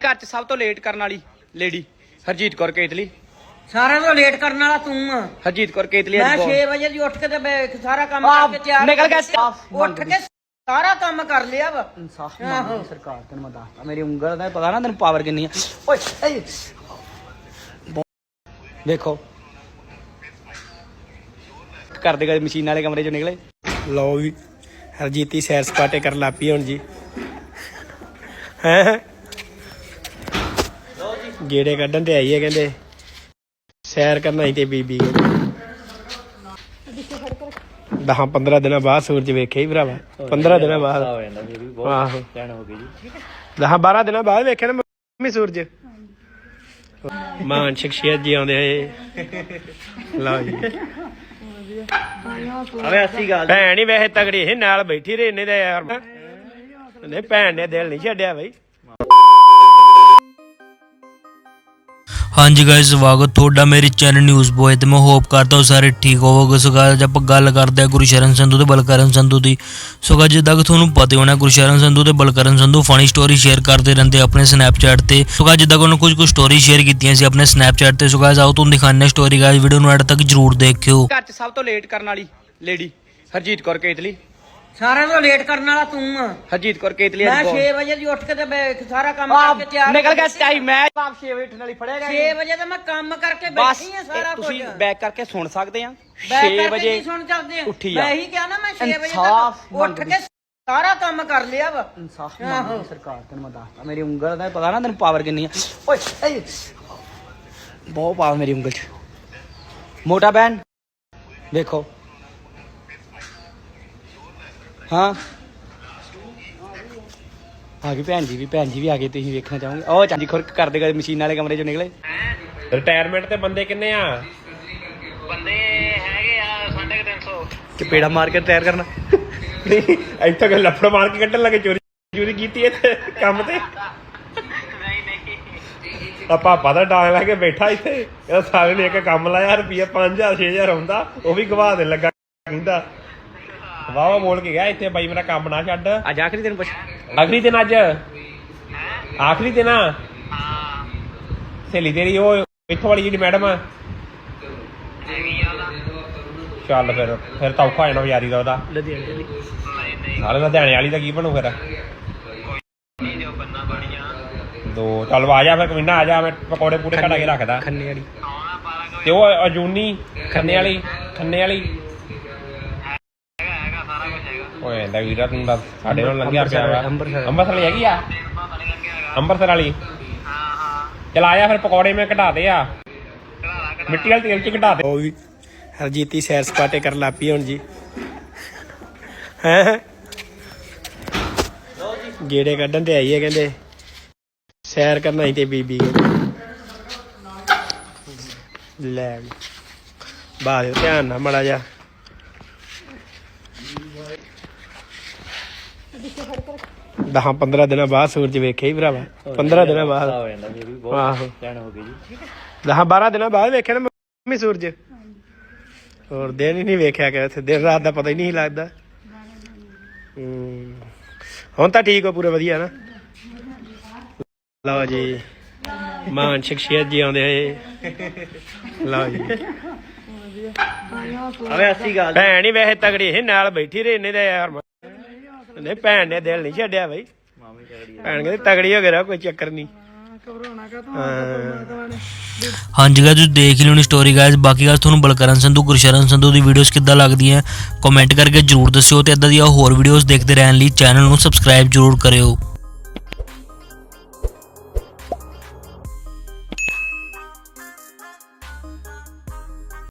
ਘਰ 'ਚ ਸਭ ਤੋਂ ਲੇਟ ਕਰਨ ਵਾਲੀ ਲੇਡੀ ਹਰਜੀਤ ਕੌਰ ਕੇਤਲੀ। ਸਾਰਿਆਂ ਤੋਂ ਲੇਟ ਕਰਨ ਵਾਲਾ ਤੂੰ। ਆ ਹਰਜੀਤ ਕੌਰ ਕੇਤਲੀ ਮੈਂ ਅੱਜ 6 ਵਜੇ ਦੀ ਉੱਠ ਕੇ ਤੇ ਮੈਂ ਸਾਰਾ ਕੰਮ ਕਰਕੇ ਤਿਆਰ ਨਿਕਲ ਗਿਆ ਸਟਾਫ ਉੱਠ ਕੇ ਸਾਰਾ ਕੰਮ ਕਰ ਲਿਆ ਵਾ। ਇਨਸਾਫ। ਮੰਗਦੀ ਸਰਕਾਰ ਤੈਨੂੰ ਮੈਂ ਦੱਸਦਾ ਮੇਰੀ ਉਂਗਲ ਦਾ ਪਤਾ ਨਾ ਤੈਨੂੰ ਪਾਵਰ ਕਿੰਨੀ ਆ। ਓਏ ਏ ਦੇਖੋ। ਕਰਦੇ ਕਰਦੇ ਮਸ਼ੀਨ ਵਾਲੇ ਕਮਰੇ ਚੋਂ ਨਿਕਲੇ। ਲਓ ਵੀ ਹਰਜੀਤੀ ਸੈਰ ਸਪਾਟੇ ਕਰ ਲਾਪੀ ਹੁਣ ਜੀ। ਹੈ? ਗੇੜੇ ਕੱਢਣ ਤੇ ਆਈ ਹੈ ਕਹਿੰਦੇ। ਸੈਰ ਕਰਨਾ ਹੀ ਤੇ ਬੀਬੀ ਦਹਾਂ 15 ਦਿਨਾਂ ਬਾਅਦ ਸੂਰਜ ਵੇਖਿਆ ਹੀ ਭਰਾਵਾ। 15 ਦਿਨਾਂ ਬਾਅਦ। ਹੋ ਜਾਂਦਾ ਮੇਰੀ ਬਹੁਤ ਆਹੋ। ਟੈਨ ਹੋ ਗਈ ਜੀ। ਦਹਾਂ 12 ਦਿਨਾਂ ਬਾਅਦ ਵੇਖਿਆ ਨਾ ਮੰਮੀ ਸੂਰਜ। ਮਾਨ ਸ਼ਖਸੀਅਤ ਜੀ ਆਉਂਦੇ ਹੋਏ। ਲਓ ਜੀ। ਅਵੇ ਅੱਸੀ ਗੱਲ ਭੈਣ ਹੀ ਵੈਸੇ ਤਗੜੀ ਸੀ ਨਾਲ ਬੈਠੀ ਰਹੀ ਇਹਨੇ ਤਾਂ ਯਾਰ। ਨਹੀਂ ਭੈਣ ਨੇ ਦਿਲ ਨਹੀਂ ਛੱਡਿਆ ਬਈ। ਹਾਂਜੀ ਗਾਇਸ ਸਵਾਗਤ ਤੁਹਾਡਾ ਮੇਰੇ ਚੈਨਲ ਨਿਊਜ਼ ਬੋਏ ਤੇ। ਮੈਂ ਹੋਪ ਕਰਦਾ ਹਾਂ ਸਾਰੇ ਠੀਕ ਹੋਵੋਗੇ। ਸੋ guys, ਆਪਾਂ ਗੱਲ ਕਰਦੇ ਹਾਂ ਗੁਰਸ਼ਰਨ ਸੰਧੂ ਤੇ ਬਲਕਰਨ ਸੰਧੂ ਦੀ ਸੋ guys, ਜਿੱਦਾਂ ਕਿ ਤੁਹਾਨੂੰ ਪਤਾ ਹੀ ਹੋਣਾ ਗੁਰਸ਼ਰਨ ਸੰਧੂ ਤੇ Balkaran Sandhu funny story share ਕਰਦੇ ਰਹਿੰਦੇ ਆਪਣੇ ਸਨੈਪਚੈਟ ਤੇ। ਸੋ guys, ਜਿੱਦਾਂ ਕਿ ਉਹਨਾਂ ਕੁਝ ਕੁ ਸਟੋਰੀ ਸ਼ੇਅਰ ਕੀਤੀਆਂ ਸੀ ਆਪਣੇ ਸਨੈਪਚੈਟ ਤੇ। ਸੋ guys, ਆਓ ਤੁਹਾਨੂੰ ਦਿਖਾਉਂਦੇ ਸਟੋਰੀ ਗਾਇਸ ਵੀਡੀਓ ਨੂੰ ਐਡ ਤੱਕ ਜਰੂਰ ਦੇਖਿਓ। ਘਰ 'ਚ ਸਭ ਤੋਂ ਲੇਟ ਕਰਨ ਵਾਲੀ ਲੇਡੀ ਹਰਜੀਤ ਕੌਰ ਕੇਤਲੀ। ਸਾਰਿਆਂ ਤੋਂ ਲੇਟ ਕਰਨ ਵਾਲਾ ਤੂੰ ਆ। ਹਰਜੀਤ ਕੌਰ ਕੇਤਲੀ ਮੈਂ ਅੱਜ 6 ਵਜੇ ਦੀ ਉੱਠ ਕੇ ਤੇ ਮੈਂ ਸਾਰਾ ਕੰਮ ਕਰਕੇ ਤਿਆਰ ਨਿਕਲ ਗਿਆ ਟਾਈਮ ਮੈਂ ਆਪ 6 ਵਜੇ ਉੱਠਣ ਵਾਲੀ ਫੜਿਆ 6 ਵਜੇ ਤੇ ਮੈਂ ਕੰਮ ਕਰਕੇ ਬੈਠੀ ਆ ਸਾਰਾ ਕੁਝ। ਤੁਸੀਂ ਬੈਕ ਕਰਕੇ ਸੁਣ ਸਕਦੇ ਆ। ਬੈਠ 6 ਕਰਕੇ ਵਜੇ ਸੁਣ ਉੱਠੀ ਆ। ਮੈਂ ਇਹੀ ਕਿਹਾ ਨਾ ਮੈਂ 6 ਵਜੇ ਤੱਕ ਉੱਠ। ਕੇ ਸਾਰਾ ਕੰਮ ਕਰ ਲਿਆ ਵਾ। ਇਨਸਾਫ। ਮੰਗਦੀ ਸਰਕਾਰ ਤੈਨੂੰ ਮੈਂ ਦੱਸਦਾ ਮੇਰੀ ਉਂਗਲ ਦਾ ਪਤਾ ਨਾ ਤੈਨੂੰ ਪਾਵਰ ਕਿੰਨੀ ਆ। ਓਏ ਬਹੁਤ ਪਾਵਰ ਮੇਰੀ ਉਂਗਲ 'ਚ। ਮੋਟਾ ਬੈਨ ਦੇਖੋ। ਹਾਂ। ਆ ਗਈ ਭੈਣ ਜੀ ਵੀ ਭੈਣ ਜੀ ਵੀ ਆ ਗਏ ਤੁਸੀਂ ਵੇਖਣਾ ਚਾਹੋਗੇ? ਉਹ ਚਾਂਦੀ ਖੁਰਕ ਕਰਦੇ ਕਰਦੇ ਮਸ਼ੀਨ ਵਾਲੇ ਕਮਰੇ ਚੋਂ ਨਿਕਲੇ। ਰਿਟਾਇਰਮੈਂਟ ਤੇ ਬੰਦੇ ਕਿੰਨੇ ਆ? ਬੰਦੇ ਹੈਗੇ ਆ 350 ਚਪੇੜਾ ਮਾਰ ਕੇ ਟਾਇਰ ਕਰਨਾ। ਨਹੀਂ ਇੱਥੇ ਕਿ ਲੱਫੜ ਮਾਰ ਕੇ ਕੱਢਣ ਲੱਗੇ ਚੋਰੀ ਚੋਰੀ ਕੀਤੀ ਇੱਥੇ ਕੰਮ ਤੇ? ਨਹੀਂ ਨਹੀਂ। ਆ ਪਾਪਾ ਦਾ ਡਾਂਗ ਲੈ ਕੇ ਬੈਠਾ ਇੱਥੇ। ਇਹ ਸਾਰੇ ਨੇ ਇੱਕ ਕੰਮ ਲਾਇਆ ਰੁਪਈਆ 5000 6000 ਹੁੰਦਾ ਉਹ ਵੀ ਗਵਾ ਦੇ ਲੱਗਾ ਕਹਿੰਦਾ। ਵਾਵਾ ਬੋਲ ਕੇ ਗਿਆ ਇੱਥੇ ਬਾਈ ਮੇਰਾ ਕੰਮ ਨਾ ਛੱਡ। ਅੱਜ ਆਖਰੀ ਦਿਨ ਪੁੱਛ ਆਖਰੀ ਦਿਨ ਅੱਜ? ਆਖਰੀ ਦਿਨ ਆ? ਸਹੇਲੀ ਤੇਰੀ ਉਹ ਇੱਥੋਂ ਵਾਲੀ ਜਿਹੜੀ ਮੈਡਮ ਆ। ਚੱਲ ਫਿਰ ਫਿਰ ਤਾਂ ਔਖਾ ਹੋ ਜਾਣਾ ਯਾਰੀ ਦਾ ਉਹਦਾ। ਲੁਧਿਆਣੇ ਦੀ ਨਾਲੇ ਲੁਧਿਆਣੇ ਵਾਲੀ ਦਾ ਕੀ ਬਣੂ ਫਿਰ? ਦੋ ਚੱਲ ਆ ਜਾ ਫਿਰ ਕਮਿੰਨਾ ਆ ਜਾ ਮੈਂ ਪਕੌੜੇ ਪੂੜੇ ਕਢਾ ਕੇ ਰੱਖਦਾ। ਖੰਨੇ ਵਾਲੀ। ਤੇ ਉਹ ਅਜੂਨੀ ਖੰਨੇ ਵਾਲੀ ਖੰਨੇ ਵਾਲੀ ਹੈਗਾ ਹੈਗਾ ਸਾਰਾ ਕੁਝ ਹੈਗਾ ਓਏ ਵੀਰਾ ਤੂੰ ਤਾਂ ਸਾਡੇ ਨਾਲ ਲੰਘਿਆ ਪਿਆ ਵਾ ਅੰਮ੍ਰਿਤਸਰ। ਅੰਮ੍ਰਿਤਸਰ ਵਾਲੀ ਹੈਗੀ ਆ ਪਤਾ ਨਹੀਂ ਲੱਗਿਆ ਹੈਗਾ ਅੰਮ੍ਰਿਤਸਰ ਵਾਲੀ ਹਾਂ ਹਾਂ ਚਲ ਆ ਜਾ ਫਿਰ ਪਕੌੜੇ ਮੈਂ ਘਟਾਤੇ ਆ ਮਿੱਟੀ ਵਾਲੇ ਤੇਲ ਚ ਘਟਾਤੇ ਉਹ ਵੀ ਹਰਜੀਤੀ ਸੈਰ ਸਪਾਟੇ ਕਰ ਲਾਪੀ ਹੁਣ ਜੀ ਹੈ ਗੇੜੇ ਕੱਢਣ ਤੇ ਆਈ ਹੈ ਕਹਿੰਦੇ ਸੈਰ ਕਰਨਾ ਹੀ ਤੇ ਬੀਬੀ ਲੈ। ਬਾਹਰ ਧਿਆਨ ਨਾਲ ਮੜਾ ਜਾ ਦਹਾਂ 15 ਦਿਨਾਂ ਬਾਅਦ ਸੂਰਜ ਵੇਖਿਆ ਹੀ ਭਰਾਵਾ। 15 ਦਿਨਾਂ ਬਾਅਦ। ਹੋ ਜਾਂਦਾ ਮੇਰੀ ਬਹੁਤ ਟੈਨ ਹੋ ਗਈ ਜੀ। ਦਹਾਂ 12 ਦਿਨਾਂ ਬਾਅਦ ਵੇਖਿਆ ਨਾ ਮੰਮੀ ਸੂਰਜ। ਹੋਰ ਦਿਨ ਹੀ ਨਹੀਂ ਵੇਖਿਆ ਕਿ ਇੱਥੇ ਦਿਨ ਰਾਤ ਦਾ ਪਤਾ ਹੀ ਨਹੀਂ ਲੱਗਦਾ। ਹੂੰ ਹੁਣ ਤਾਂ ਠੀਕ ਹੋ ਪੂਰੇ ਵਧੀਆ ਨਾ। ਲਓ ਜੀ ਮਾਨ ਸ਼ਖਸੀਅਤ ਜੀ ਆਉਂਦੇ ਹੋਏ। ਲਓ ਜੀ। ਅਵੇ ਅੱਸੀ ਗੱਲ ਭੈਣ ਹੀ ਵੈਸੇ ਤਗੜੀ ਸੀ ਨਾਲ ਬੈਠੀ ਰਹੀ ਇਹਨੇ ਤਾਂ ਯਾਰ ਨਹੀਂ ਭੈਣ ਨੇ ਦਿਲ ਨਹੀਂ ਛੱਡਿਆ ਬਈ। ਮਾਮੀ ਤਗੜੀ ਭੈਣ ਕਹਿੰਦੀ ਤਗੜੀ ਹੋ ਗਿਆ ਕੋਈ ਚੱਕਰ ਨਹੀਂ। ਹਾਂ ਹਾਂਜੀ ਗਾਇਸ ਤੁਸੀਂ ਦੇਖ ਹੀ ਲਿਓਣੀ ਸਟੋਰੀ ਗਾਇਸ ਬਾਕੀ ਗੱਲ ਤੁਹਾਨੂੰ ਬਲਕਰਨ ਸੰਧੂ ਗੁਰਸ਼ਰਨ ਸੰਧੂ ਦੀ ਵੀਡੀਓਜ਼ ਕਿੱਦਾਂ ਲੱਗਦੀਆਂ ਕਮੈਂਟ ਕਰਕੇ ਜਰੂਰ ਦੱਸਿਓ ਤੇ ਇਦਾਂ ਦੀਆਂ ਹੋਰ ਵੀਡੀਓਜ਼ ਦੇਖਦੇ ਰਹਿਣ ਲਈ ਚੈਨਲ ਨੂੰ ਸਬਸਕ੍ਰਾਈਬ ਜਰੂਰ ਕਰਿਓ।